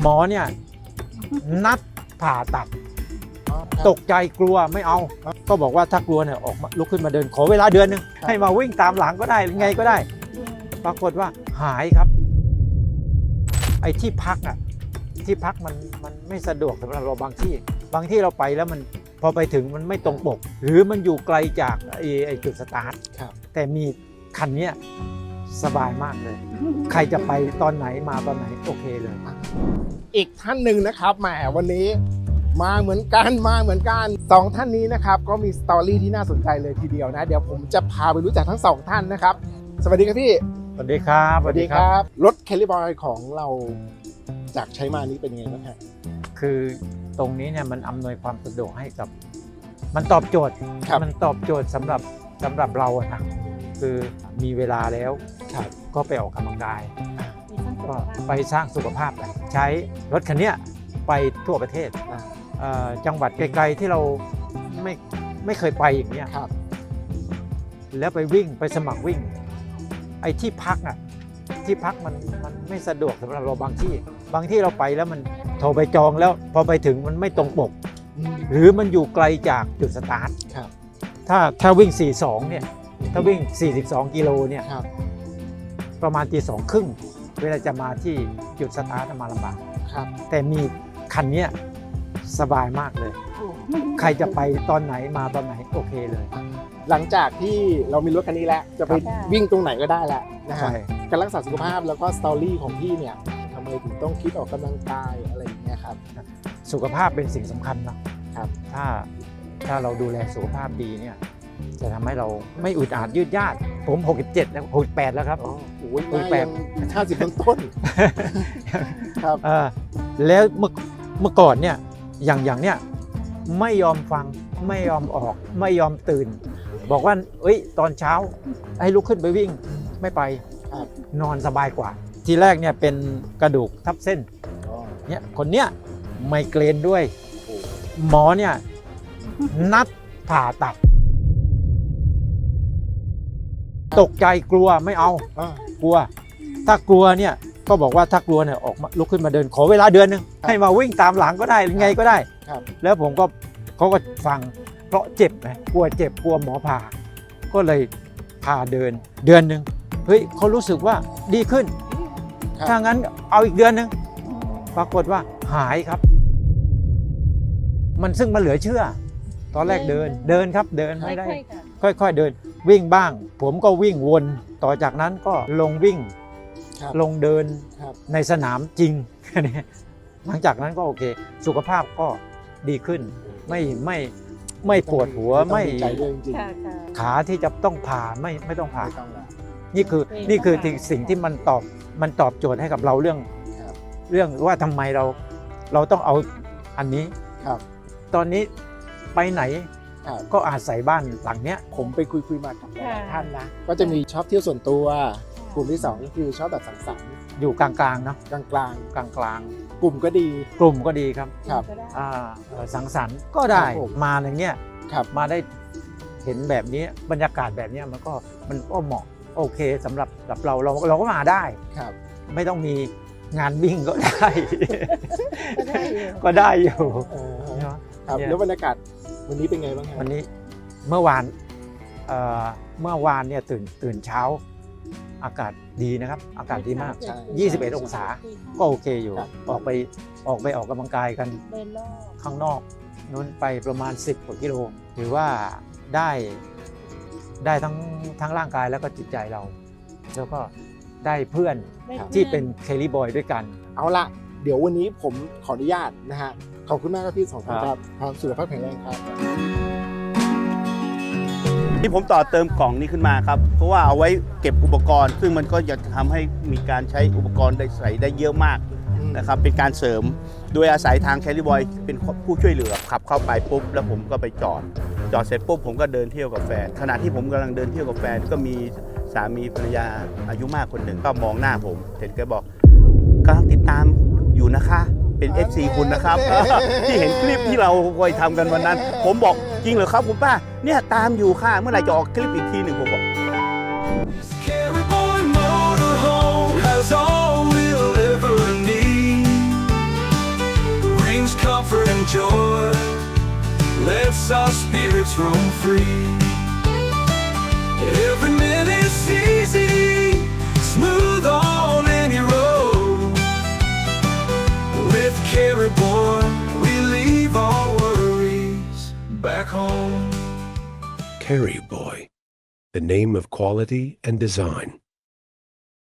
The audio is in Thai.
หมอเนี่ย นัดผ่าตัด ตกใจกลัวไม่เอา ก็บอกว่าถ้ากลัวเนี่ยออกมาลุกขึ้นมาเดินขอเวลาเดือนหนึงให้มาวิ่งตามหลังก็ได้ไงก็ได้ ปรากฏว่าหายครับ ไอ้ที่พักอะที่พักมันมันไม่สะดวกสำหรับเราบางที่ บางที่เราไปแล้วมันพอไปถึงมันไม่ตรงปก หรือมันอยู่ไกลจากไอ้ไอ้จุดสตาร์ทครับแต่มีคันเนี้ย สบายมากเลย ใครจะไปตอนไหนมาตอนไหนโอเคเลย อีกท่านหนึ่งนะครับแหมวันนี้มาเหมือนกันมาเหมือนกันสองท่านนี้นะครับก็มีสตอรี่ที่น่าสนใจเลยทีเดียวนะ เดี๋ยวผมจะพาไปรู้จักทั้งสองท่านนะครับ สวัสดีครับพี่สวัสดีครับสวัสดีครับรถแคลิบอยของเราจากใช้มานี้เป็นยังไงบ้างฮะ คือตรงนี้เนี่ยมันอำนวยความสะดวกให้กับ มันตอบโจทย์ครับ มันตอบโจทย์สำหรับสำหรับเราอะนะคือมีเวลาแล้ว ครับก็ไปออกกำลังกายก็ไปสร้างสุขภาพกันใช้รถคันเนี้ยไปทั่วประเทศอ่าเอ่อจังหวัดไกลๆที่เราไม่ไม่เคยไปอย่างเนี้ยครับ แล้วไปวิ่งไปสมัครวิ่ง ไอ้ที่พักอะที่พักมันมันไม่สะดวกสำหรับเราบางที่ บางที่เราไปแล้วมันโทรไปจองแล้วพอไปถึงมันไม่ตรงปกอืมหรือมันอยู่ไกลจากจุดสตาร์ทครับถ้าถ้าวิ่ง 42เนี่ยถ้าวิ่ง 42 กิโลเนี่ยครับ ประมาณตีสองครึ่งเวลาจะมาที่จุดสตาร์ทมาลำบากครับ แต่มีคันเนี้ยสบายมากเลย ใครจะไปตอนไหนมาตอนไหนโอเคเลย หลังจากที่เรามีรถคันนี้แล้ว จะไปครับวิ่งตรงไหนก็ได้แล้วนะฮะใช่การรักษาสุขภาพแล้วก็สตอรี่ของพี่เนี่ยทำไมถึงต้องคิดออกกำลังกายอะไรอย่างเงี้ยครับ สุขภาพเป็นสิ่งสำคัญนะครับ ถ้าถ้าเราดูแลสุขภาพดีเนี่ย จะทำให้เราไม่อึดอัดยืดยาดผม 67 แล้ว 68 แล้วครับ อ๋อโอ้ยโอ้ยแปลกห้าสิบต้นต้นๆครับ เออแล้วเมื่อเมื่อก่อนเนี่ยอย่างอย่างเนี่ยไม่ยอมฟังไม่ยอมออกไม่ยอมตื่น บอกว่าเอ้ยตอนเช้าให้ลุกขึ้นไปวิ่งไม่ไปครับ นอนสบายกว่า ทีแรกเนี่ยเป็นกระดูกทับเส้นอ๋อเนี่ยคนเนี้ยไมเกรนด้วย โอ้หมอเนี่ยนัดผ่าตัด ตกใจกลัวไม่เอาอ่ากลัว ถ้ากลัวเนี่ยก็บอกว่าถ้ากลัวเนี่ยออกมาลุกขึ้นมาเดิน ขอเวลาเดือนหนึงให้มาวิ่งตามหลังก็ได้ไงก็ได้ ครับ แล้วผมก็เขาก็ฟังเพราะเจ็บไงกลัวเจ็บกลัวหมอผ่า ก็เลยพาเดินเดือนหนึ่งเฮ้ยเขารู้สึกว่าดีขึ้น ครับ ถ้างั้นเอาอีกเดือนหนึ่งปรากฏว่าหายครับ มันซึ่งมันเหลือเชื่อ ตอนแรกเดินเดินครับเดินไม่ได้ค่อยๆเดิน วิ่งบ้าง ผมก็วิ่งวน ต่อจากนั้นก็ลงวิ่งครับลงเดินครับในสนามจริงเนี่ยหลังจากนั้นก็โอเค สุขภาพก็ดีขึ้น ไม่ไม่ไม่ปวดหัวไม่ต้องดีใจด้วยจริงค่ะค่ะขาที่จะต้องผ่าไม่ไม่ต้องๆผ่าไม่ต้องละนี่คือไม่นี่คือต้องผ่าสิ่งที่มันตอบมันตอบโจทย์ให้กับเราเรื่องครับเรื่องว่าทำไมเราเราต้องเอาอันนี้ครับ ตอนนี้ไปไหนครับ ก็อาศัยบ้านหลังเนี้ยผมไปคุยคุยๆมากับหลายๆค่ะท่านนะ ก็จะมีชอบเที่ยวส่วนตัว กลุ่มที่สองก็คือชอบแบบสังสรรค์อยู่กลางๆเนาะกลางกลางๆกลุ่มก็ดีๆกลุ่มก็ดีครับครับ ก็ได้ อ่าเอ่อสังสรรค์ก็ได้ครับผม มาอย่างเงี้ยครับ มาได้เห็นแบบนี้บรรยากาศแบบเนี้ยมันก็มันก็เหมาะโอเคสำหรับสำหรับเราเราเราก็มาได้ ครับ ไม่ต้องมีงานวิ่งก็ได้ ก็ได้อยู่ ก็ได้อยู่ เออเนาะครับเนี่ย แล้วบรรยากาศ วันนี้เป็นไงบ้างฮะวันนี้เมื่อวานเอ่อเมื่อวานเนี่ยตื่นตื่นเช้า อากาศดีนะครับ อากาศดีมาก ใช่ 21 องศา ก็โอเคอยู่ ครับออกไปออกไปออกกำลังกายกันเดินรอบข้างนอกนู้นไปประมาณ 10กว่ากิโลถือว่าได้ได้ทั้งทั้งร่างกายแล้วก็จิตใจเรา แล้วก็ได้เพื่อนได้ที่พื่อเป็นเคลลี่บอยด้วยกัน เอาละ เดี๋ยววันนี้ผมขออนุญาตนะฮะขอบคุณมากครับพี่สองท่านคครัรับบความสุขภาพแข็งแรงครับที่ผมต่อเติมกล่องนี้ขึ้นมาครับ เพราะว่าเอาไว้เก็บอุปกรณ์ ซึ่งมันก็จะทำให้มีการใช้อุปกรณ์ได้ใส่ได้เยอะมากนะครับเป็นการเสริมโดยอาศัยทางแคลิบอยเป็นผู้ช่วยเหลือขับเข้าไปปุ๊บแล้วผมก็ไปจอด จอดเสร็จปุ๊บผมก็เดินเที่ยวกับแฟนขณะที่ผมกำลังเดินเที่ยวกับแฟนก็มีสามีภรรยาอายุมากคนหนึ่งก็มองหน้าผมเสร็จก็บอกกำลังติดตามู่นะคะ เป็น FC คุณนะครับ ที่เห็นคลิปที่เราเคยทำกันวันนั้น ผมบอกจริงเหรอครับคุณป้า เนี่ยตามอยู่ค่ะ เมื่อไหร่จะออกคลิปอีกทีหนึ่งผมบอก Brings comfort and joy. Back home. Carry Boy, the name of quality and design.